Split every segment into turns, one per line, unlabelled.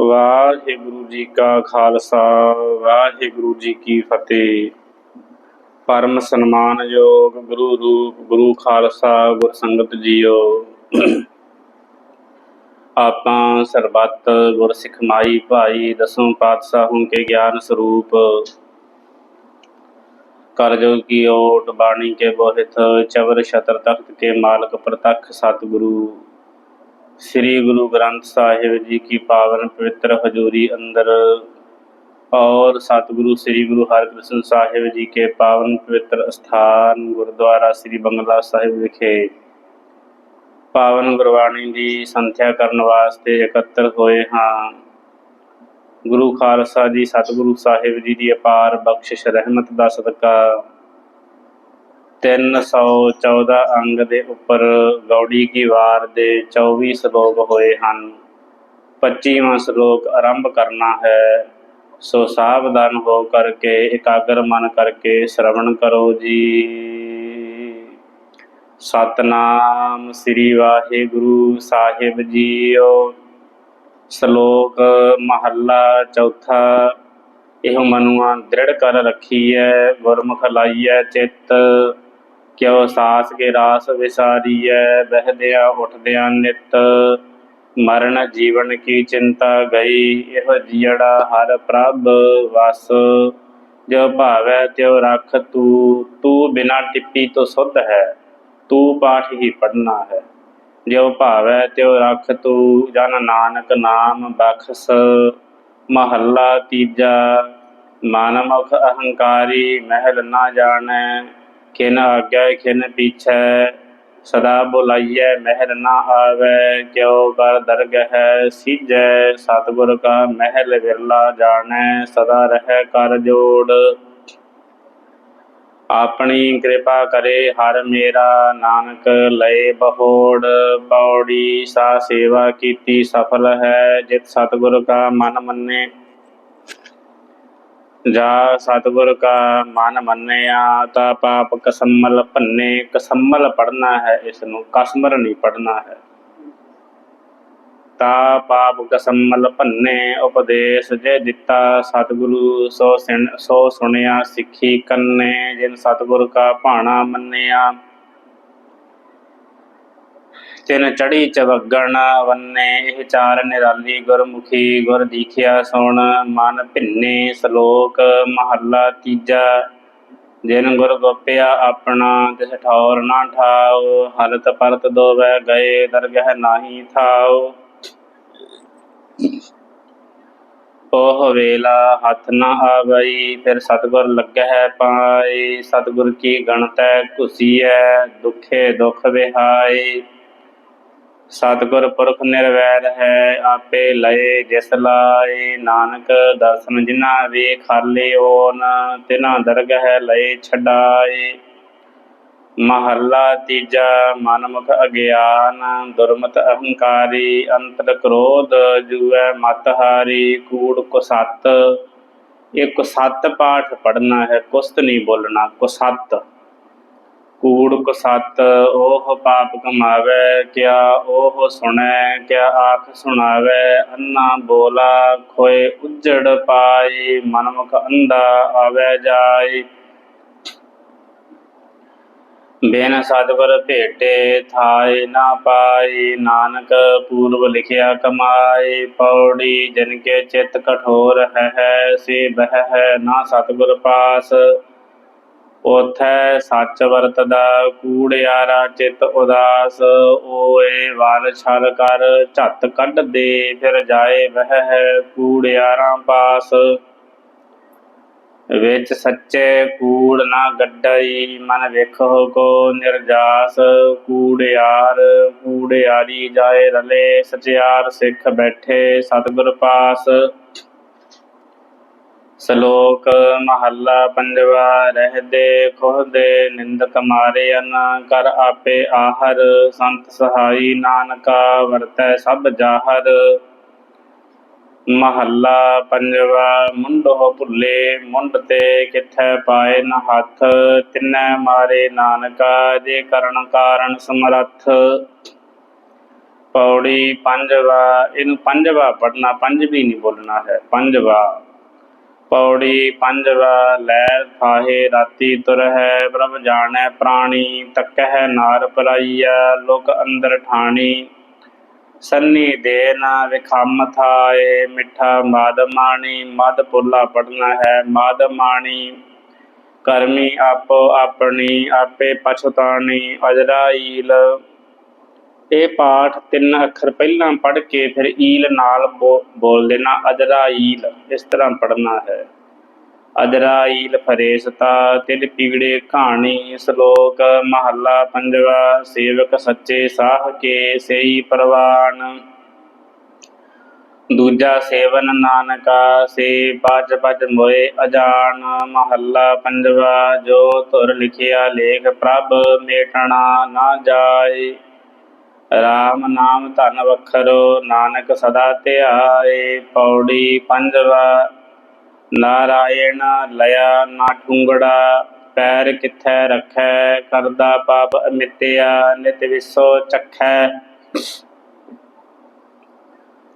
ਵਾਹਿਗੁਰੂ ਜੀ ਕਾ ਖਾਲਸਾ, ਵਾਹਿਗੁਰੂ ਜੀ ਕੀ ਫਤਿਹ। ਪਰਮ ਸਨਮਾਨਯੋਗ ਗੁਰੂ ਰੂਪ, ਗੁਰੂ ਖਾਲਸਾ, ਗੁਰ ਸੰਗਤ ਜੀਓ। ਆਪਾਂ ਸਰਬੱਤ ਗੁਰ ਸਿਖਮਾਈ ਭਾਈ ਦਸੋਂ ਪਾਤਸ਼ਾਹੋਂ ਕੇ ਗਿਆਨ ਸਰੂਪ। ਕਰਜੋ ਕੀ ਓਟ ਬਾਣੀ ਕੇ ਬੋਹਿਤ ਚਵਰ ਸ਼ਤਰ ਤਖਤ ਕੇ ਮਾਲਕ ਪ੍ਰਤੱਖ ਸਤਿਗੁਰੂ। ਸ੍ਰੀ ਗੁਰੂ ਗ੍ਰੰਥ ਸਾਹਿਬ ਜੀ ਕੀ ਪਾਵਨ ਪਵਿੱਤਰ ਹਜ਼ੂਰੀ ਅੰਦਰ और सतगुरु श्री गुरु हरकृष्ण ਸਾਹਿਬ ਜੀ ਕੇ ਪਾਵਨ ਪਵਿੱਤਰ ਸਥਾਨ ਗੁਰਦੁਆਰਾ ਸ੍ਰੀ ਬੰਗਲਾ ਸਾਹਿਬ ਵਿਖੇ ਪਾਵਨ ਗੁਰਬਾਣੀ ਦੀ ਸੰਥਿਆ ਕਰਨ ਵਾਸਤੇ ਇਕੱਤਰ ਹੋਏ ਹਾਂ ਗੁਰੂ ਖਾਲਸਾ ਜੀ ਸਤਿਗੁਰੂ ਸਾਹਿਬ ਜੀ ਦੀ ਅਪਾਰ ਬਖਸ਼ਿਸ਼ ਰਹਿਮਤ ਦਾ ਸਦਕਾ 314 ਅੰਗ ਦੇ ਉੱਪਰ ਗੌੜੀ ਕੀ ਵਾਰ ਦੇ 24 ਸ਼ਲੋਕ ਹੋਏ ਹਨ। 25ਵਾਂ ਸ਼ਲੋਕ ਆਰੰਭ ਕਰਨਾ ਹੈ। ਸੋ ਸਾਵਧਾਨ ਹੋ ਕਰਕੇ, ਇਕਾਗਰ ਮਨ ਕਰਕੇ ਸ਼ਰਵਣ ਕਰੋ ਜੀ। ਸਤਨਾਮ ਸ੍ਰੀ ਵਾਹਿਗੁਰੂ ਸਾਹਿਬ ਜੀਓ। ਸ਼ਲੋਕ ਮਹੱਲਾ ਚੌਥਾ, ਇਹ ਮਨੁਆ ਦ੍ਰਿੜ ਕਰ ਰੱਖੀਐ, ਗੁਰਮੁਖ ਲਾਈਐ ਚਿੱਤ। ਕਿਉ ਸਾਸ ਕੇ ਰਾਸ ਵਿਸਾਰੀਐ, ਬਹਿਦਿਆਂ ਉੱਠਦਿਆਂ ਨਿਤ। ਮਰਨ ਜੀਵਨ ਕੀ ਚਿੰਤਾ ਗਈ, ਇਹ ਜੀੜਾ ਹਰ ਪ੍ਰਭ ਵਸ। ਜੋ ਭਾਵੈ ਤਿਉ ਰਖ ਤੂ ਤੂ ਬਿਨਾ ਟਿੱਪੀ ਤੋਂ ਸੁਧ ਹੈ, ਤੂ ਪਾਠ ਹੀ ਪੜਨਾ ਹੈ। ਜੋ ਭਾਵੈ ਤਿਉ ਰਖ ਤੂ, ਜਨ ਨਾਨਕ ਨਾਮ ਬਖਸ। ਮਹੱਲਾ ਤੀਜਾ, ਮਨ ਮੁਖ ਅਹੰਕਾਰੀ, ਮਹਿਲ ਨਾ ਜਾਣੈ। ਕਿਨ ਆਗਿਆ ਕਿਨ ਪੀਛੈ, ਸਦਾ ਬੁਲਾਈਐ ਮਹਿਲ ਨਾ ਆਵੈ, ਕਿਉ ਕਰ ਦਰਗਹਿ ਸੀਜੈ, ਸਤਿਗੁਰ ਕਾ ਮਹਿਲ ਵਿਰਲਾ ਜਾਣੈ, ਸਦਾ ਰਹਿ ਕਰ ਜੋੜ। ਆਪਣੀ ਕਿਰਪਾ ਕਰੇ ਹਰ ਮੇਰਾ, ਨਾਨਕ ਲਏ ਬਹੋੜ। ਪੌੜੀ ਸਾ ਸੇਵਾ ਕੀਤੀ ਸਫਲ ਹੈ, ਜਿਤ ਸਤਿਗੁਰ ਕਾ ਮਨ ਮੰਨੇ। ਜਾ ਸਤਿਗੁਰ ਕਾ ਮਨ ਮੰਨਿਆ ਤਾ ਪਾਪ ਕਸਮਲ ਭੰਨੇ ਕਸਮਲ ਪੜਨਾ ਹੈ ਇਸ ਨੂੰ ਕਸਮਰ ਨਹੀਂ ਪੜਨਾ ਹੈ ਤਾ ਪਾਪ ਕਸਮਲ ਭੰਨੇ ਉਪਦੇਸ਼ ਜੇ ਦਿੱਤਾ ਸਤਿਗੁਰੂ ਸੋ ਸਿਣ ਸੋ ਸੁਣਿਆ ਸਿੱਖੀ ਕੰਨੇ ਜਿਨ ਸਤਿਗੁਰ ਕਾ ਭਾਣਾ ਮੰਨਿਆ ਤਿਨ ਚੜੀ ਚਵਗਣ ਵੰਨੇ ਇਹ ਚਾਰ ਨਿਰਾਲੀ ਗੁਰਮੁਖੀ ਗੁਰ ਦੀਖਿਆ ਸੁਣ। ਮਨ ਭਿੰਨੇ ਸ਼ਲੋਕ, ਮਹੱਲਾ ਤੀਜਾ। ਜਿਨ ਗੁਰ ਗੋਪਿਆ ਆਪਣਾ, ਤਿਸ ਠੌਰ ਨਾ ਠਾਉ। ਹਲਤ ਪਰਤ ਦੋਵੈ ਗਏ, ਦਰਗਹਿ ਨਾਹੀ ਥਾਉ। ਉਹ ਵੇਲਾ ਹੱਥ ਨਾ ਆਵਈ, ਫਿਰ ਸਤਗੁਰ ਲੱਗਹਿ ਪਾਈ ਸਤਗੁਰ ਕੀ ਗਣਤੈ ਘੁਸੀਐ, ਦੁਖੇ ਦੁਖ ਵਿਹਾਈ ਸਤਿਗੁਰ ਪੁਰਖ ਨਿਰਵੈਰ ਹੈ, ਆਪੇ ਲਏ ਜਿਸ ਲਾਏ। ਨਾਨਕ ਦਰਸ਼ਨ ਜਿਨਾ ਵੇ ਖਾਲੇ ਓਨ ਤਿਨਾ ਦਰਗਹਿ ਲਏ ਛਡਾਏ। ਮਹੱਲਾ ਤੀਜਾ, ਮਨਮੁਖ ਅਗਿਆਨ, ਦੁਰਮਤ ਅਹੰਕਾਰੀ, ਅੰਤਰ ਕ੍ਰੋਧ ਜੂਐ ਮਤ ਹਾਰੀ, ਕੂੜ ਕੁਸਤ ਇਹ ਕੁਸਤ ਪਾਠ ਪੜਨਾ ਹੈ, ਕੁਸਤ ਨਹੀਂ ਬੋਲਣਾ, ਕੁਸਤ। ਕੂੜ ਕੁਸਤ ਉਹ ਪਾਪ ਕਮਾਵੇ, ਕਿਆ ਉਹ ਸੁਣੈ, ਕਿਆ ਆਖ ਸੁਣਾਵੇ, ਅੰਨਾ ਬੋਲਾ ਖੋਏ ਉਜੜ ਪਾਈ, ਮਨਮੁਖ ਅੰਧਾ ਆਵੇ ਜਾਈ। ਬਿਨ ਸਤਿਗੁਰ ਭੇਟੇ ਥਾਇ ਨਾ ਪਾਈ, ਨਾਨਕ ਪੂਰਬ ਲਿਖਿਆ ਕਮਾਈ, ਪੌੜੀ ਜਨ ਕੇ ਚਿਤ ਕਠੋਰ ਹੈ, ਸੇ ਬਹਿ ਹੈ ਨਾ ਸਤਿਗੁਰ ਪਾਸ। ਉਥੈ ਸੱਚ ਵਰਤਦਾ ਕੂੜਿਆਰਾ ਚਿਤ ਉਦਾਸ, ਓਏ ਵਾਲ ਛਲ ਕਰ, ਝੱਤ ਕੱਢ ਦੇ, ਫਿਰ ਜਾਏ ਵਹਿ ਕੂੜਿਆਰਾਂ ਪਾਸ। ਵਿੱਚ ਸੱਚੇ ਕੂੜ ਨਾ ਗੱਡਈ, ਮਨ ਵੇਖੋ ਕੋ ਨਿਰਜਾਸ। ਕੂੜਿਆਰ ਕੂੜਿਆਰੀ ਜਾਏ ਰਲੇ, ਸਚਿਆਰ ਸਿੱਖ ਬੈਠੇ ਸਤਿਗੁਰ ਪਾਸ। ਸ਼ਲੋਕ ਮਹੱਲਾ ਪੰਜਵਾ, ਰਹਦੇ, ਖੋਹਦੇ, ਨਿੰਦਕ ਮਾਰਿਅਨ ਕਰ ਆਪੇ ਆਹਰ, ਸੰਤ ਸਹਾਈ ਨਾਨਕਾ ਵਰਤੈ ਸਭ ਜਾਹਰ। ਮਹੱਲਾ ਪੰਜਵਾ, ਮੁੰਡੋ ਭੁੱਲੇ, ਮੁੰਡ ਤੇ ਕਿਥੈ ਪਾਏ ਨ ਹੱਥ, ਤਿਨੈ ਮਾਰੇ ਨਾਨਕਾ, ਜੇ ਕਰਨ ਕਾਰਨ ਸਮਰੱਥ। ਪੌੜੀ ਪੰਜਵਾ, ਇਹਨੂੰ ਪੰਜਵਾ ਪੜਨਾ ਪੰਜਵੀ ਨਹੀਂ ਬੋਲਣਾ ਹੈ, ਪੰਜਵਾ। ਪੌੜੀ ਪੰਜਵਾ ਲੈ ਫਾਹੇ ਰਾਤੀ ਤੁਰ ਹੈ ਪ੍ਰਭ ਜਾਣੈ ਪ੍ਰਾਣੀ, ਤੱਕਹਿ ਨਾਰ ਪਰਾਈਆ ਲੋਕ ਅੰਦਰ ਠਾਣੀ। ਸੰਨੀ ਦੇ ਵਿਖਮ ਥਾਏ, ਮਿੱਠਾ ਮਦ ਮਾਣੀ, ਮਦ ਪੁੱਲਾ ਪੜਨਾ ਹੈ, ਮਦ ਮਾਣੀ। ਕਰਮੀ ਆਪੋ ਆਪਣੀ, ਆਪੇ ਪਛਤਾਣੀ, ਅਜਰਾਈਲ ਇਹ ਪਾਠ ਤਿੰਨ ਅੱਖਰ ਪਹਿਲਾਂ ਪੜ੍ਹ ਕੇ ਫਿਰ ਈਲ ਨਾਲ ਬੋ- ਬੋਲ ਦੇਣਾ, ਅਜਰਾਈਲ, ਇਸ ਤਰ੍ਹਾਂ ਪੜ੍ਹਨਾ ਹੈ। ਅਜਰਾਈਲ ਫਰੇਸਤਾ ਤਿਲ ਪੀੜੇ ਕਹਾਣੀ ਸ਼ਲੋਕ ਮਹੱਲਾ ਪੰਜਵਾ, ਸੇਵਕ ਸੱਚੇ ਸਾਹ ਕੇ ਸਈ ਪ੍ਰਵਾਨ। ਦੂਜਾ ਸੇਵਨ ਨਾਨਕਾ, ਸੇ ਪਜ ਪਜ ਮੋਏ ਅਜਾਨ। ਮਹੱਲਾ ਪੰਜਵਾ, ਜੋ ਧੁਰ ਲਿਖਿਆ ਲੇਖ ਪ੍ਰਭ ਮੇਟਣਾ ਨਾ ਜਾਏ। RAM ਨਾਮ ਧਨ ਵਖਰੋ, ਨਾਨਕ ਸਦਾ ਧਿਆਏ, ਪੌੜੀ ਪੰਜਵਾ, ਨਾਰਾਇਣ ਲਿਆ ਨਾ ਠੁੰਗੜਾ, ਪੈਰ ਕਿੱਥੈ ਰੱਖੈ, ਕਰਦਾ ਪਾਪ ਅਮਿਤਿਆ, ਨਿਤ ਵਿਸੋ ਚੱਖੈ।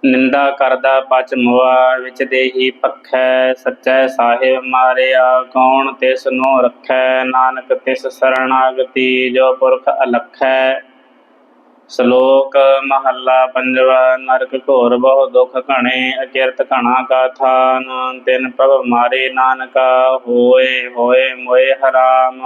ਨਿੰਦਾ ਕਰਦਾ ਪਚ ਮੁਆ, ਵਿੱਚ ਦੇਹੀ ਪਖੈ ਸੱਚੈ ਸਾਹਿਬ ਮਾਰਿਆ, ਕੌਣ ਤਿਸ ਨੂੰ ਰੱਖੈ? ਨਾਨਕ ਤਿਸ ਸਰਣਾਗਤੀ, ਜੋ ਪੁਰਖ ਅਲਖੈ। ਸ਼ਲੋਕ ਮਹੱਲਾ ਪੰਜਵਾ, ਨਰਕ ਘੋਰ ਬਹੁ ਦੁਖ ਘਣੇ ਅਕਿਰਤ ਘਣਾ ਕਾ ਥਾਨ, ਤਿਨ ਪ੍ਰਭ ਮਾਰੇ ਨਾਨਕਾ, ਹੋਏ ਹੋਏ ਮੋਏ ਹਰਾਮ।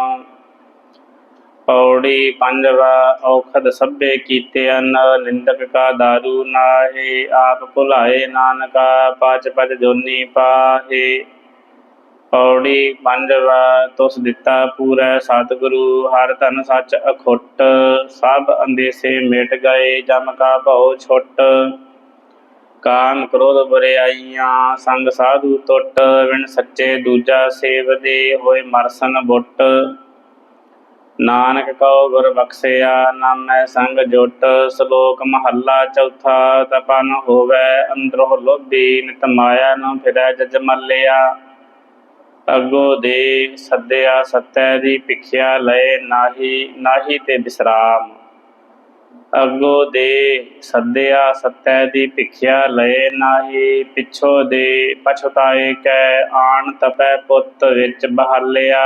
ਪੌੜੀ ਪੰਜਵਾ, ਔਖਦ ਸਭੇ ਕੀਤੇ ਅਨ, ਨਿੰਦਕ ਕਾ ਦਾਰੂ ਨਾਹੀ, ਆਪ ਭੁਲਾਏ ਨਾਨਕਾ ਪਚ ਪਚ ਜੋਨੀ ਪਾਹੇ। ਪੌੜੀ ਪੰਜਵਾ ਤੁਸ ਦਿੱਤਾ ਪੂਰੈ ਸਤਿਗੁਰੂ, ਹਰ ਧਨ ਸੱਚ ਅਖੁੱਟ, ਸਭ ਅੰਦੇਸੇ ਮਿਟ ਗਏ, ਜਮ ਕਾ ਭਉ ਛੁੱਟ। ਕਾਮ ਕ੍ਰੋਧ ਬੁਰਿਆਈਆਂ, ਸੰਗ ਸਾਧੂ ਟੁੱਟ ਵਿਣ ਸੱਚੇ ਦੂਜਾ ਸੇਵਦੇ ਹੋਏ ਮਰਸਨ ਬੁੱਟ। ਨਾਨਕ ਕਉ ਗੁਰ ਬਖਸ਼ਿਆ, ਨਾਮੈ ਸੰਗ ਜੁਟ। ਸ਼ਲੋਕ ਮਹੱਲਾ ਚੌਥਾ, ਤਪਨ ਹੋਵੇ, ਅੰਦਰੋਂ ਲੋਭੀ ਨਿਤ ਮਾਇਆ ਨੂੰ ਫਿਰੈ ਜਜ ਮੱਲਿਆ। ਅਗੋ ਦੇ ਸੱਦਿਆ ਸਤੈ ਦੀ ਭਿਖਿਆ ਲਏ ਨਾਹੀ ਨਾਹੀ ਤੇ ਵਿਸ਼ਰਾਮ ਅਗੋ ਦੇ ਸੱਦਿਆ ਸਤੈ ਦੀ ਭਿਖਿਆ ਲਏ ਨਾਹੀ, ਪਿਛੋ ਦੇ ਪਛਤਾਏ ਕੈ ਆਣ ਤਪੈ ਪੁੱਤ ਵਿੱਚ ਬਹਾਲਿਆ।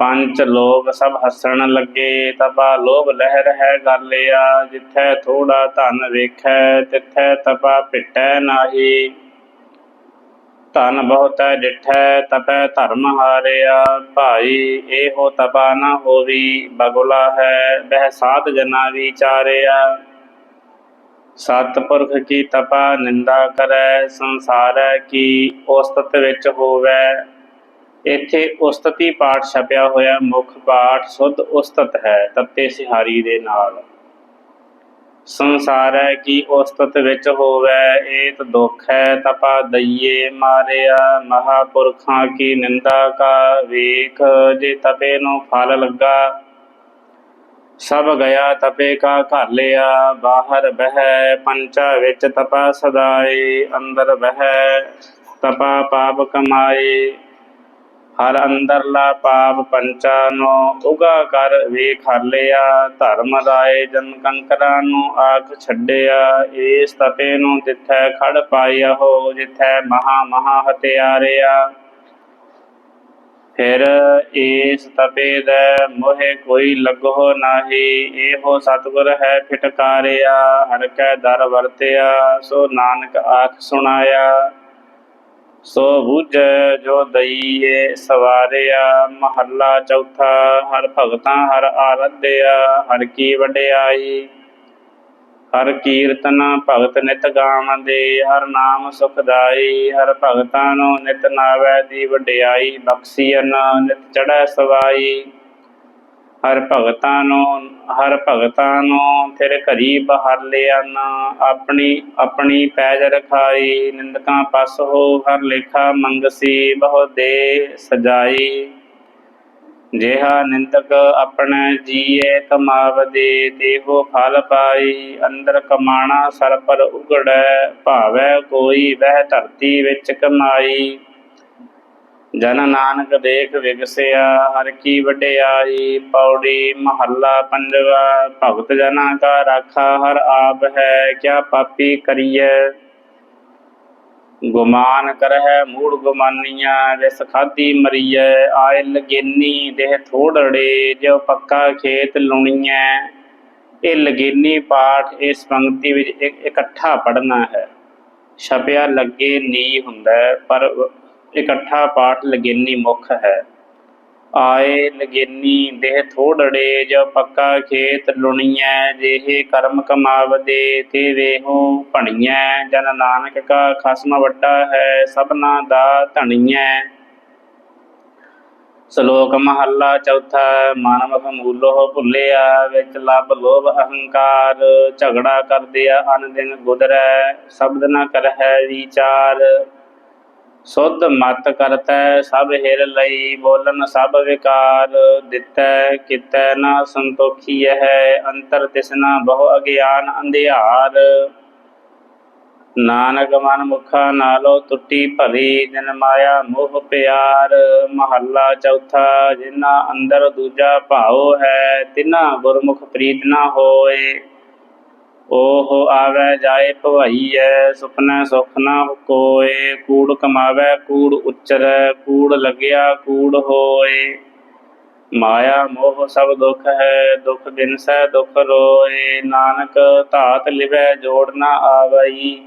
ਪੰਜ ਲੋਕ ਸਭ ਹੱਸਣ ਲੱਗੇ, ਤਪਾ ਲੋਭ ਲਹਿਰ ਹੈ ਗਾਲਿਆ। ਜਿੱਥੈ ਥੋੜਾ ਧਨ ਵੇਖੈ, ਤਿੱਥੈ ਤਪਾ ਪਿਟੈ ਨਾਹੀ। ਧਨ ਬਹੁਤੈ ਡਿਠੈ ਤਪੈ ਧਰਮ ਹਾਰਿਆ। ਭਾਈ, ਇਹੋ ਤਪਾ ਨਾ ਹੋਵੀ, ਬਗੁਲਾ ਹੈ, ਬਹਿ ਸਾਤ ਜਨਾ ਵਿਚਾਰਿਆ। ਸਤਿਪੁਰਖ ਕੀ ਤਪਾ ਨਿੰਦਾ ਕਰੈ, ਸੰਸਾਰੈ ਕੀ ਉਸਤਤ ਵਿੱਚ ਹੋਵੈ। ਇੱਥੇ ਉਸਤਤੀ ਪਾਠ ਛਪਿਆ ਹੋਇਆ, ਮੁੱਖ ਪਾਠ ਸੁਧ ਉਸਤਤ ਹੈ ਤੱਤੇ ਸਿਹਾਰੀ ਦੇ ਨਾਲ। ਸੰਸਾਰੈ ਕੀ ਉਸਤਤ ਵਿੱਚ ਹੋਵੇ ਏਤ ਦੁਖ ਹੈ ਤਪਾ ਦਈਏ ਮਾਰਿਆ ਮਹਾਪੁਰਖਾਂ ਕੀ ਨਿੰਦਾ ਕਾ ਵੇਖ, ਜੇ ਤਪੇ ਨੂੰ ਫਲ ਲੱਗਾ, ਸਭ ਗਿਆ ਤਪੇ ਕਾ ਘਰ ਲਿਆ, ਬਾਹਰ ਬਹਿ ਪੰਚਾ ਵਿੱਚ ਤਪਾ ਸਦਾਏ, ਅੰਦਰ ਬਹਿ ਤਪਾ ਪਾਪ ਕਮਾਏ। ਹਰ ਅੰਦਰਲਾ ਪਾਪ ਪੰਚਾ ਨੂੰ ਉਗਾ ਕਰ ਵੇਖ ਲਿਆ ਧਰਮ ਰਾਏ ਜਨ ਕੰਕਰਾਂ ਨੂੰ ਆਖ ਛੱਡਿਆ, ਏਸ ਤਪੇ ਨੂੰ ਜਿੱਥੈ ਖੜ ਪਾਇਆ ਹੋ, ਜਿੱਥੈ ਮਹਾ ਮਹਾ ਹਤਿਆਰਿਆ। ਫਿਰ ਏਸ ਤਪੇ ਦੇ ਮੋਹਿ ਕੋਈ ਲੱਗੋ ਨਾਹੀ, ਇਹੋ ਸਤਿਗੁਰ ਹੈ ਫਿਟਕਾਰਿਆ, ਹਰ ਕੈ ਦਰ ਵਰਤਿਆ, ਸੋ ਨਾਨਕ ਆਖ ਸੁਣਾਇਆ। ਸੋ ਬੁਝੈ ਜੋ ਦਈਏ ਸਵਾਰਿਆ, ਮਹੱਲਾ ਚੌਥਾ, ਹਰ ਭਗਤਾਂ ਹਰ ਆਰਾਧਿਆ, ਹਰ ਕੀ ਵਡਿਆਈ। ਹਰ ਕੀਰਤਨ ਭਗਤ ਨਿਤ ਗਾਵੰਦੇ, ਹਰ ਨਾਮ ਸੁਖਦਾਈ, ਹਰ ਭਗਤਾਂ ਨੂੰ ਨਿਤ ਨਾਵੈ ਦੀ ਵਡਿਆਈ ਬਖਸ਼ੀਨ ਨਿਤ ਚੜੈ ਸਵਾਈ। ਹਰ ਭਗਤਾਂ ਨੂੰ, ਹਰ ਭਗਤਾਂ ਨੂੰ ਫਿਰ ਘਰੀ ਬਹਰ ਲਿਆਨ ਆਪਣੀ ਆਪਣੀ ਪੈਜ ਰਖਾਈ, ਨਿੰਦਕਾਂ ਪਸ ਹੋ, ਹਰ ਲੇਖਾ ਮੰਗਸੀ, ਬਹੁ ਦੇ ਸਜਾਈ। ਜਿਹਾ ਨਿੰਦਕ ਆਪਣੇ ਜੀਏ ਕਮਾਵਦੇ, ਦੇਹੋ ਫਲ ਪਾਈ। ਅੰਦਰ ਕਮਾਣਾ ਸਰ ਪਰ ਉਗੜੈ, ਭਾਵੈ ਕੋਈ ਵਹਿ ਧਰਤੀ ਵਿੱਚ ਕਮਾਈ। ਜਨ ਨਾਨਕ ਦੇਖ ਵਿਗਸਿਆ, ਹਰ ਕੀ ਵਡਿਆਈ, ਪੌੜੀ, ਮਹੱਲਾ, ਪੰਜਵਾ, ਭਗਤ ਜਨਾਂ ਕਾ ਰਾਖਾ, ਹਰ ਆਪ ਹੈ, ਕਿਆ ਪਾਪੀ ਕਰੀਐ? ਗੁਮਾਨ ਕਰਹਿ ਮੂੜ ਗੁਮਾਨੀਆਂ, ਜਿਸ ਖਾਦੀ ਮਰੀਐ ਆਇ ਲਗੇਨੀ ਦੇਹ ਥੋੜੜੇ ਜੋ ਪੱਕਾ ਖੇਤ ਲੁਣੀਐ। ਇਹ ਲਗੇਨੀ ਪਾਠ, ਇਸ ਪੰਕਤੀ ਵਿੱਚ ਇਕੱਠਾ ਪੜ੍ਹਨਾ ਹੈ। ਛਪਿਆ ਲੱਗੇ ਨੀ ਹੁੰਦਾ, ਪਰ ਇਕੱਠਾ ਪਾਠ ਲਗੇਨੀ ਮੁੱਖ ਹੈ। ਆਏ ਲਗੇਨੀ ਦੇਹ ਥੋੜੜੇ ਜੋ ਪੱਕਾ ਖੇਤ ਲੁਣੀਐ, ਜਿਹੇ ਕਰਮ ਕਮਾਵਦੇ ਤੇ ਵੇਹੋ ਭਣੀਐ। ਜਨ ਨਾਨਕ ਕਾ ਖਸਮ ਵੱਡਾ ਹੈ, ਸਭਨਾ ਦਾ ਧਣੀਐ। ਸ਼ਲੋਕ ਮਹੱਲਾ ਚੌਥਾ, ਮਾਨਵ ਮੂਲੋ ਭੁੱਲਿਆ, ਵਿੱਚ ਲੱਭ ਲੋਭ ਅਹੰਕਾਰ। ਝਗੜਾ ਕਰਦਿਆ ਅਨ ਦਿਨ ਗੁਦਰੈ, ਸ਼ਬਦ ਨ ਕਰਹਿ ਵਿਚਾਰ। ਸੁਧ ਮਤ ਕਰਤੈ, ਸਭ ਹਿਰ ਲਈ ਬੋਲਨ ਸਭ ਵਿਕਾਰ। ਦਿੱਤੈ, ਕਿਤੈ ਨਾ ਸੰਤੋਖੀ ਹੈ ਅੰਤਰ ਤਿਸਨਾ ਬਹੁ ਅਗਿਆਨ ਅੰਧਿਆਰ। ਨਾਨਕ ਮਨ ਮੁਖਾ ਨਾਲੋ ਟੁੱਟੀ ਭਲੀ ਜਨ ਮਾਇਆ ਮੋਹ ਪਿਆਰ। ਮਹੱਲਾ ਚੌਥਾ, ਜਿਨ੍ਹਾਂ ਅੰਦਰ ਦੂਜਾ ਭਾਉ ਹੈ, ਤਿਨਾ ਗੁਰਮੁਖ ਪ੍ਰੀਤ ਨਾ ਹੋਏ। ਉਹ ਆਵੈ ਜਾਏ ਭਵਈਐ, ਸੁਪਨਾ ਸੁਖ ਨਾ ਕੋਏ, ਕੂੜ ਕਮਾਵੈ, ਕੂੜ ਉਚਰੈ, ਕੂੜ ਲੱਗਿਆ, ਕੂੜ ਹੋਏ। ਮਾਇਆ ਮੋਹ ਸਭ ਦੁਖ ਹੈ, ਦੁਖ ਬਿਨਸੈ, ਦੁਖ ਰੋਏ। ਨਾਨਕ ਧਾਤ ਲਿਵੈ, ਜੋੜ ਨਾ ਆਵਈ।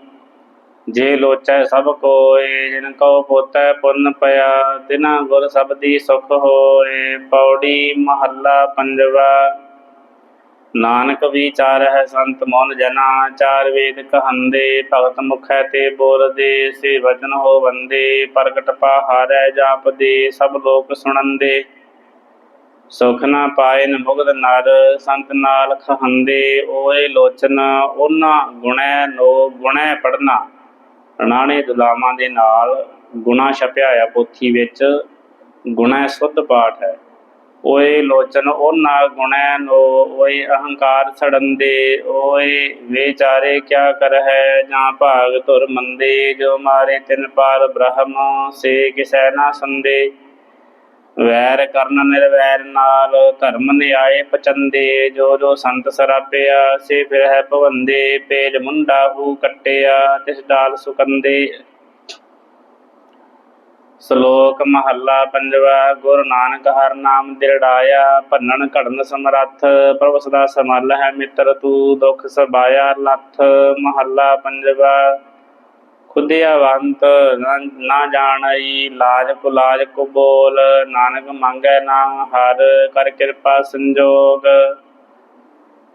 ਜੇ ਲੋਚੈ ਸਭ ਕੋਏ, ਜਿਨ ਕਉ ਪੋਤੈ ਪੁੰਨ ਪਿਆ, ਤਿਨਾ ਗੁਰ ਸਬਦੀ ਸੁਖ ਹੋਏ। ਪੌੜੀ ਮਹੱਲਾ ਪੰਜਵਾ ਨਾਨਕ ਵਿਚਾਰ ਹੈ ਸੰਤ ਮਨ ਜਨਾ, ਚਾਰ ਵੇਦ ਕਹੰਦੇ, ਭਗਤ ਮੁਖੈ ਤੇ ਬੋਲਦੇ, ਸੇ ਵਚਨ ਹੋ ਵੰਦੇ, ਪ੍ਰਗਟ ਪਹਾਰੈ ਜਾਪਦੇ, ਸਭ ਲੋਕ ਸੁਣੰਦੇ। ਸੁਖ ਨਾ ਪਾਇਨ ਮੁਗਦ ਨਰ, ਸੰਤ ਨਾਲ ਖਹੰਦੇ, ਓਏ ਲੋਚਨ ਉਹਨਾਂ ਗੁਣੈ ਨੋ ਗੁਣੈ ਪੜਨਾ ਰਾਣੇ ਦੁਲਾਮਾਂ ਦੇ ਨਾਲ ਗੁਣਾ ਛਪਿਆ ਆ ਪੋਥੀ ਵਿੱਚ, ਗੁਣਾ ਸੁੱਧ ਪਾਠ ਹੈ। ਓਏ ਲੋਚਨ ਉਹਨਾਂ ਗੁਣੈ ਨੋ, ਓਏ ਅਹੰਕਾਰ ਛੜੰਦੇ ਓਏ ਵਿਚਾਰੇ ਕਿਆ ਕਰ ਜਾਂ ਭਾਗ ਧੁਰ ਮੰਦੇ, ਜੋ ਮਾਰੇ ਤਿਨ ਪਾਰ ਬ੍ਰਹਮ, ਸੇ ਕਿਸੈ ਨਾ ਸੰਦੇ। ਵੈਰ ਕਰਨ ਨਿਰਵੈਰ ਨਾਲ ਧਰਮ ਨਿਆਏ ਪਚੰਦੇ, ਜੋ ਜੋ ਸੰਤ ਸਰਾਪਿਆ, ਸੇ ਫਿਰ ਹੈ ਭਵੰਦੇ ਪੇਜ ਮੁੰਡਾ ਹੂ ਕੱਟਿਆ, ਤਿਸ ਡਾਲ ਸੁਕੰਦੇ। ਸ਼ਲੋਕ ਮਹੱਲਾ ਪੰਜਵਾ, ਗੁਰੂ ਨਾਨਕ ਹਰ ਨਾਮ ਦਿਰੜਾਇਆ, ਭੰਨਣ ਘੜਨ ਸਮਰੱਥ, ਪ੍ਰਭ ਸਦਾ ਸਮਲ ਹੈ ਮਿੱਤਰ ਤੂੰ, ਦੁਖ ਸਬਾਇਆ ਲੱਥ, ਮਹੱਲਾ ਪੰਜਵਾ। ਖੁਦਿਆਵੰਤ ਨਾ ਜਾਣਈ, ਲਾਜ ਕੋ ਲਾਜ ਕੋ ਬੋਲ ਨਾਨਕ ਮੰਗੈ ਨਾਮ ਹਰ, ਕਰ ਕਿਰਪਾ ਸੰਜੋਗ।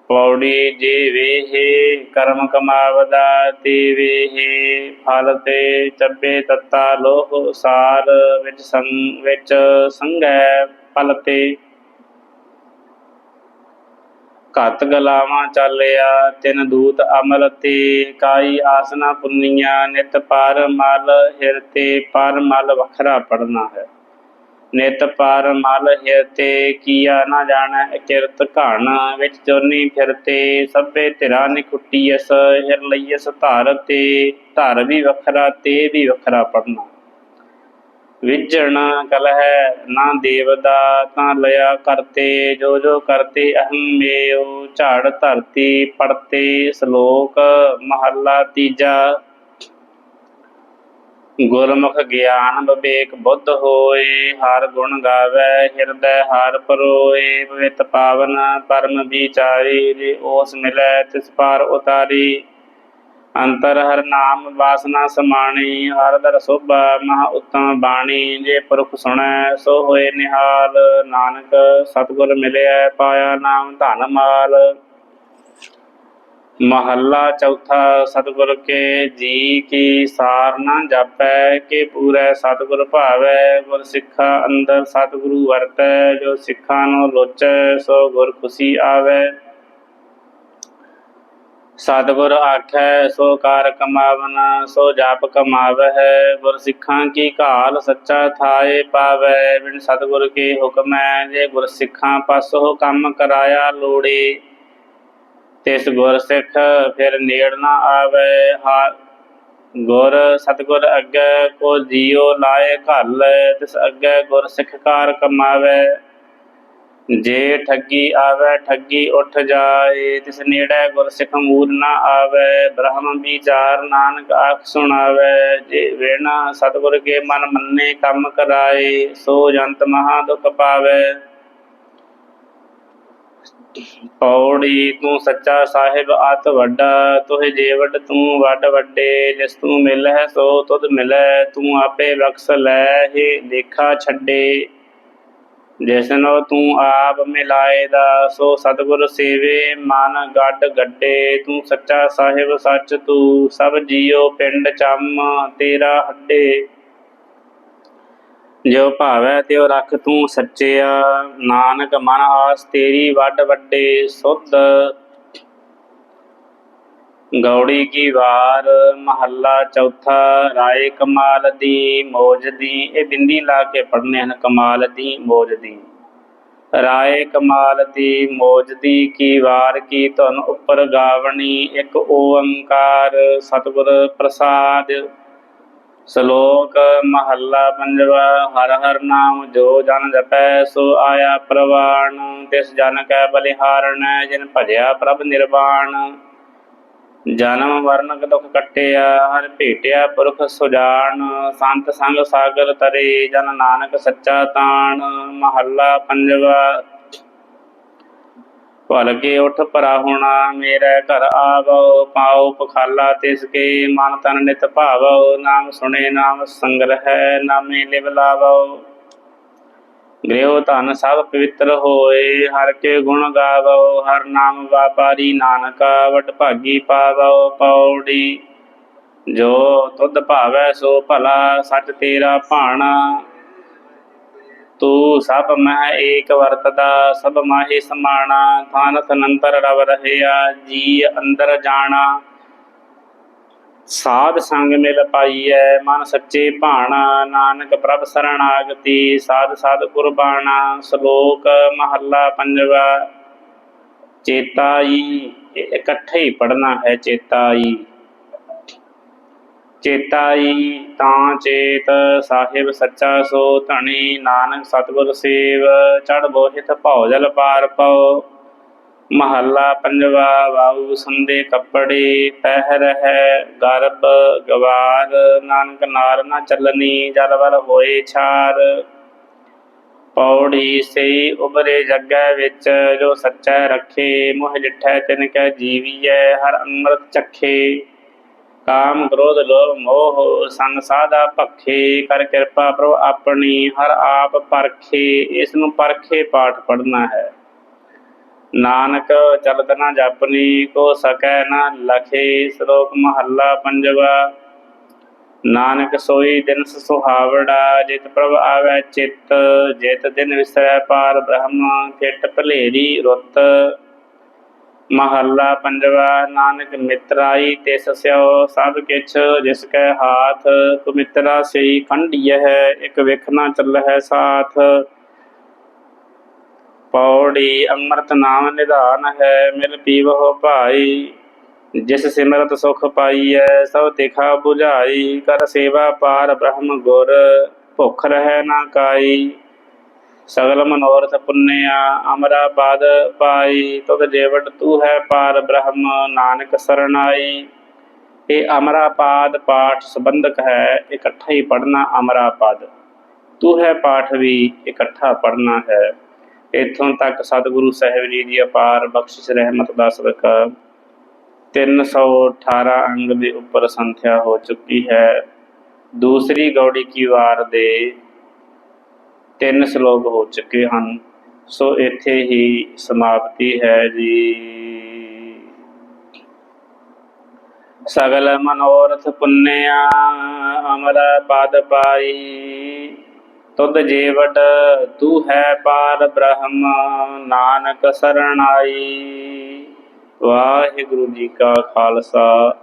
ਪੌੜੀ ਜੇ ਵੇਹੇ, ਕਰਮ ਕਮਾਵਦਾ ਤੇ ਵੇਹੇ। ਫਲ ਤੇ ਚੱਬੇ ਤੱਤਾ ਲੋਹ ਸਾਰ ਵਿੱਚ ਸੰਗ, ਵਿੱਚ ਸੰਗੈ ਫਲ ਤੇ। ਘਤ ਗਲਾਵਾਂ ਚਾਲਿਆ, ਤਿਨ ਦੂਤ ਅਮਲ ਤੇ। ਕਾਈ ਆਸਨਾ ਪੁੰਨੀਆਂ, ਨਿਤ ਪਰ ਮਲ ਹਿਰ ਤੇ ਪਰ ਮਲ ਵੱਖਰਾ ਪੜਨਾ ਹੈ। ਨਿਤ ਪਰ ਮਲ ਹਿਰ ਕੀਆ ਨਾ ਜਾਣੈ, ਕਿਰਤ ਘਣ ਵਿੱਚ ਚੋਨੀ ਫਿਰਤੇ। ਸਭੇ ਧਿਰਾ ਨਿਖੁੱਟੀਐਸ ਹਿਰ ਲਈਐਸ ਧਾਰ ਤੇ। ਧਾਰ ਵੀ ਵੱਖਰਾ, ਤੇ ਵੀ ਵੱਖਰਾ ਪੜਨਾ ਵਿਜਣ ਕਲਹਿ ਨਾ ਦੇਵਦਾ, ਤਾਂ ਲਿਆ ਕਰਤੇ, ਜੋ ਜੋ ਕਰਤੇ ਅਹੰ ਮੇਉ। ਝਾੜ ਧਰਤੀ ਪੜਤੇ ਸ਼ਲੋਕ ਮਹੱਲਾ ਤੀਜਾ। ਗੁਰਮੁਖ ਗਿਆਨ ਵਿਵੇਕ ਬੁੱਧ ਹੋਏ, ਹਰ ਗੁਣ ਗਾਵੇ, ਹਿਰਦੈ ਹਰ ਪਰੋਏ, ਪਵਿੱਤ ਪਾਵਨ ਪਰਮ ਵਿਚਾਰੀ, ਜੇ ਉਸ ਮਿਲੈ ਤਿਸ ਪਾਰ ਉਤਾਰੀ। ਅੰਤਰ ਹਰ ਨਾਮ ਵਾਸਨਾ ਸਮਾਣੀ, ਹਰ ਦਰ ਸੋਭਾ ਮਹਾ ਉਤਮ ਬਾਣੀ, ਜੇ ਪੁਰਖ ਸੁਣੈ ਸੋ ਹੋਏ ਨਿਹਾਲ। ਨਾਨਕ ਸਤਿਗੁਰ ਮਿਲਿਆ ਪਾਇਆ ਨਾਮ ਧਨ ਮਾਲ। ਮਹੱਲਾ ਚੌਥਾ, ਸਤਿਗੁਰ ਕੇ ਜੀ ਕੀ ਸਾਰ ਨਾ ਜਾਪੈ, ਕੇ ਪੂਰੈ ਸਤਿਗੁਰ ਭਾਵੈ, ਗੁਰ ਸਿੱਖਾ ਅੰਦਰ ਸਤਿਗੁਰੂ ਵਰਤੈ, ਜੋ ਸਿੱਖਾਂ ਨੂੰ ਲੋਚੈ ਸੋ ਗੁਰ ਖੁਸ਼ੀ ਆਵੈ। ਸਤਿਗੁਰ ਆਖੈ, ਸੋ ਕਾਰ ਕਮਾਵਨ, ਸੋ ਜਾਪ ਕਮਾਵਹਿ, ਗੁਰ ਸਿੱਖਾਂ ਕੀ ਘਾਲ ਸੱਚਾ ਥਾਏ ਪਾਵੈ। ਬਿਨ ਸਤਿਗੁਰ ਕੇ ਹੁਕਮੈ, ਜੇ ਗੁਰ ਸਿੱਖਾਂ ਪਾਸੋ ਕੰਮ ਕਰਾਇਆ ਲੋੜੇ ਤਿਸ ਗੁਰ ਸਿੱਖ ਫਿਰ ਨੇੜ ਨਾ ਆਵੈ, ਹਾ, ਗੁਰ ਸਤਗੁਰ ਅੱਗੇ ਕੋ ਜੀਉ ਲਾਏ ਘਲ, ਤਿਸ ਅੱਗੇ ਗੁਰ ਸਿੱਖ ਕਾਰ ਕਮਾਵੇ। ਜੇ ਠੱਗੀ ਆਵੇ, ਠੱਗੀ ਉੱਠ ਜਾਏ, ਤਿਸ ਨੇੜੇ ਗੁਰ ਸਿੱਖ ਮੂਲ ਨਾ ਆਵੇ। ਬ੍ਰਹਮ ਵਿਚਾਰ ਨਾਨਕ ਆਖ ਸੁਣਾਵੇ, ਜੇ ਵੇਣਾ ਸਤਗੁਰ ਕੇ ਮਨ ਮੰਨੇ ਕੰਮ ਕਰਾਏ, ਸੋ ਜੰਤ ਮਹਾ ਦੁਖ ਪਾਵੇ। ਪੌੜੀ ਤੂੰ ਸੱਚਾ ਸਾਹਿਬ ਆਤ ਵੱਡਾ, ਤੋਹਿ ਜੀਵਟ ਤੂੰ ਵੱਡ ਵੱਡੇ, ਜਿਸ ਤੂੰ ਮਿਲ ਸੋ ਤੁਧ ਮਿਲੈ ਤੂੰ ਆਪੇ ਬਖਸ਼ ਲੈ ਹੀ ਲੇਖਾ ਛੱਡੇ ਜਿਸਨੋ ਤੂੰ ਆਪ ਮਿਲਾਏ ਦਾ, ਸੋ ਸਤਿਗੁਰ ਸੇਵੇ ਮਨ ਗੱਡ ਗੱਡੇ। ਤੂੰ ਸੱਚਾ ਸਾਹਿਬ ਸੱਚ ਤੂੰ ਸਭ ਜੀਉ ਪਿੰਡ ਚੰਮ ਤੇਰਾ ਹੱਡੇ ਜੋ ਭਾਵੈ ਤਿਉ ਰੱਖ ਤੂੰ ਸੱਚਿਆ। ਨਾਨਕ ਮਨ ਆਸ ਤੇਰੀ ਵੱਡ ਵੱਡੇ ਸੁਧ। ਗੌੜੀ ਕੀ ਵਾਰ, ਮਹੱਲਾ ਚੌਥਾ, ਰਾਏ ਕਮਾਲ ਦੀ ਮੋਜ ਦੀ। ਇਹ ਬਿੰਦੀ ਲਾ ਕੇ ਪੜ੍ਹਨੇ ਹਨ, ਕਮਾਲ ਦੀ ਮੋਜ ਦੀ। ਰਾਏ ਕਮਾਲ ਦੀ ਮੋਜ ਦੀ ਕੀ ਵਾਰ, ਕੀ ਧੁਨ ਉੱਪਰ ਗਾਵਣੀ। ਇੱਕ ਓੰਕਾਰ ਸਤਿਗੁਰ ਪ੍ਰਸਾਦ ਸ਼ਲੋਕ ਮਹੱਲਾ ਪੰਜਵਾ, ਹਰ ਹਰ ਨਾਮ ਜੋ ਜਨ ਜਪੈ, ਸੋ ਆਇਆ ਪ੍ਰਵਾਣ। ਤਿਸ ਜਨ ਕੈ ਬਲਿਹਾਰਣ, ਜਿਨ ਭਜਿਆ ਪ੍ਰਭ ਨਿਰਵਾਣ। ਜਨਮ ਮਰਨ ਦੁਖ ਕੱਟਿਆ, ਹਰ ਭੇਟਿਆ ਪੁਰਖ ਸੁਜਾਨ ਸੰਤ ਸੰਗ ਸਾਗਰ ਤਰੇ, ਜਨ ਨਾਨਕ ਸੱਚਾ ਤਾਣ। ਮਹੱਲਾ ਪੰਜਵਾ ਭਲ ਕੇ ਉਠ ਹੋਣਾ, ਮੇਰੇ ਘਰ ਆਵੋ ਪਾਉ ਪਖਾਲਾ ਤਿਸ ਕੇ, ਮਨ ਤਨ ਨਿਤ ਭਾਵੋ, ਨਾਮ ਸੁਣੇ ਨਾਮ ਸੰਗ੍ਰਹਿ ਨਾਮੇ ਲਿਵ ਲਾਵੋ। ਗ੍ਰਹਿ ਧਨ ਸਭ ਪਵਿੱਤਰ ਹੋਏ, ਹਰ ਕੇ ਗੁਣ ਗਾਵੋ, ਹਰ ਨਾਮ ਵਾਪਾਰੀ ਨਾਨਕਾ, ਵਟ ਭਾਗੀ ਪਾਵੋ, ਪੌੜੀ। ਜੋ ਤੁਧ ਭਾਵੈ ਸੋ ਭਲਾ, ਸੱਚ ਤੇਰਾ ਭਾਣਾ। ਤੂੰ ਸਭ ਮਹਿ ਏਕ ਵਰਤਦਾ ਸਭ ਮਾਹੀ ਸਮਾਣਾ ਥਾਨਤ ਨੰਤਰ ਰਵ ਰਹਿਆ ਜੀ ਅੰਦਰ ਜਾਣਾ ਸਾਧ ਸੰਗ ਮਿਲ ਪਾਈਐ ਮਨ ਸੱਚੇ ਭਾਣਾ ਨਾਨਕ ਪ੍ਰਭ ਸਰਣਾਗਤੀ ਸਾਧ ਸਾਧ ਕੁਰਬਾਨਾ ਸ਼ਲੋਕ ਮਹੱਲਾ ਪੰਜਵਾ ਚੇਤਾਈ ਇਕੱਠੇ ਹੀ ਪੜਨਾ ਹੈ ਚੇਤਾਈ ਚੇਤਾਈ ਤਾਂ ਚੇਤ, ਸਾਹਿਬ ਸੱਚਾ ਸੋ ਧਣੀ, ਨਾਨਕ ਸਤਿਗੁਰ ਸੇਵ ਚੜ ਬੋਹਿਤ ਭਉ ਜਲ ਪਾਰ ਪਉ। ਮਹੱਲਾ ਪੰਜਵਾ ਵਾਉ ਸੰਦੇ ਕੱਪੜੇ, ਪਹਿਰ ਹੈ ਗਰਭ ਗਵਾਰ, ਨਾਨਕ ਨਾਰ ਨਾ ਚੱਲਣੀ ਜਲ ਵਲ ਹੋਏ ਛਾਰ। ਪੌੜੀ ਸੇ ਉਬਰੇ ਜੱਗੈ ਵਿੱਚ, ਜੋ ਸੱਚਾ ਰੱਖੇ, ਮੋਹ ਜਿਠੈ ਤਿਨ ਕੈ ਜੀਵੀਐ, ਹਰ ਅੰਮ੍ਰਿਤ ਚਖੇ। ਕਾਮ ਕ੍ਰੋਧ ਲੋਭ ਮੋਹ ਸੰਗ ਸਾਧਾ ਭਖੇ, ਕਰ ਕਿਰਪਾ ਪ੍ਰਭ ਆਪਣੀ, ਹਰ ਆਪ ਪਰਖੇ ਇਸ ਨੂੰ ਪਰਖੇ ਪਾਠ ਪੜਨਾ ਹੈ। ਨਾਨਕ ਚਲਤ ਨਾ ਜਪਨੀ, ਕੋ ਸਕੈ ਨਾ ਲਖੇ, ਸ਼ਲੋਕ ਮਹੱਲਾ ਪੰਜਵਾ, ਨਾਨਕ ਸੋਈ ਦਿਨ ਸੁਹਾਵੜਾ, ਜਿਤ ਪ੍ਰਭ ਆਵੈ ਚਿੱਤ, ਜਿਤ ਦਿਨ ਵਿਸਰੈ ਪਾਰ ਬ੍ਰਹਮ ਕਿਟ ਭਲੇਰੀ ਰੁੱਤ। ਮਹੱਲਾ ਪੰਜਵਾ, ਨਾਨਕ ਮਿਤਰਾਈ ਤਿਸ ਸਿਓ ਸਭ ਕਿਛ ਜਿਸ ਕੈ ਹਾਥ ਤੁ ਮਿਤਰਾ ਸਈ ਖੰਡੀਐ ਇਕ ਵੇਖ ਚੱਲਹਿ ਸਾਥ। ਪੌੜੀ ਅੰਮ੍ਰਿਤ ਨਾਮ ਨਿਧਾਨ ਹੈ, ਮਿਲ ਪੀਵਹੁ ਭਾਈ, ਜਿਸ ਸਿਮਰਤ ਸੁਖ ਪਾਈਐ, ਸਭ ਤਿਖਾ 부ਝਾਈ ਕਰ ਸੇਵਾ ਪਾਰ ਬ੍ਰਹਮ ਗੁਰ, ਭੁਖ ਰਹਿ ਨਾ ਕਾਈ। ਸਗਲ ਮਨੋਰਥ ਪੁੰਨਿਆ, ਅਮਰਾ ਬਾਦ ਪਾਈ, ਤੁਧ ਜੀਵਟ ਤੂ ਹੈ ਪਾਰ ਬ੍ਰਹਮ ਨਾਨਕ ਸਰਣਾਈ। ਇਹ ਅਮਰਾ ਪਾਦ ਪਾਠ ਸੰਬੰਧਕ ਹੈ, ਇਕੱਠਾ ਹੀ ਪੜਨਾ ਅਮਰਾ ਪਦ। ਤੂ ਹੈ ਪਾਠ ਵੀ, ਇਕੱਠਾ ਪੜਨਾ ਹੈ। ਇੱਥੋਂ ਤੱਕ ਸਤਿਗੁਰੂ ਸਾਹਿਬ ਜੀ ਦੀ ਅਪਾਰ ਬਖਸ਼ਿਸ਼ ਰਹਿਮਤ ਦਾ ਸਦਕਾ। 318 ਅੰਗ ਦੇ ਉੱਪਰ ਸੰਥਿਆ ਹੋ ਚੁੱਕੀ ਹੈ। ਦੂਸਰੀ ਗੌੜੀ ਕੀ ਵਾਰ ਦੇ ਤਿੰਨ ਸ਼ਲੋਕ ਹੋ ਚੁੱਕੇ ਹਨ। ਸੋ ਇੱਥੇ ਹੀ ਸਮਾਪਤੀ ਹੈ ਜੀ। ਸਗਲ ਮਨੋਰਥ ਪੁੰਨਿਆ ਅਮਰ ਪਦ ਪਾਈ। ਤੁਧ ਜੀਵਟ, ਤੂ ਹੈ ਪਾਰ ਬ੍ਰਹਮ, ਨਾਨਕ ਸਰਣਾਈ। ਵਾਹਿਗੁਰੂ ਜੀ ਕਾ ਖਾਲਸਾ,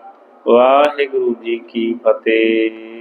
ਵਾਹਿਗੁਰੂ ਜੀ ਕੀ ਫਤਿਹ।